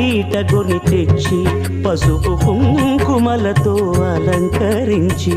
కొత్త పీట గురి తెచ్చి పసుపు కుంకుమలతో అలంకరించి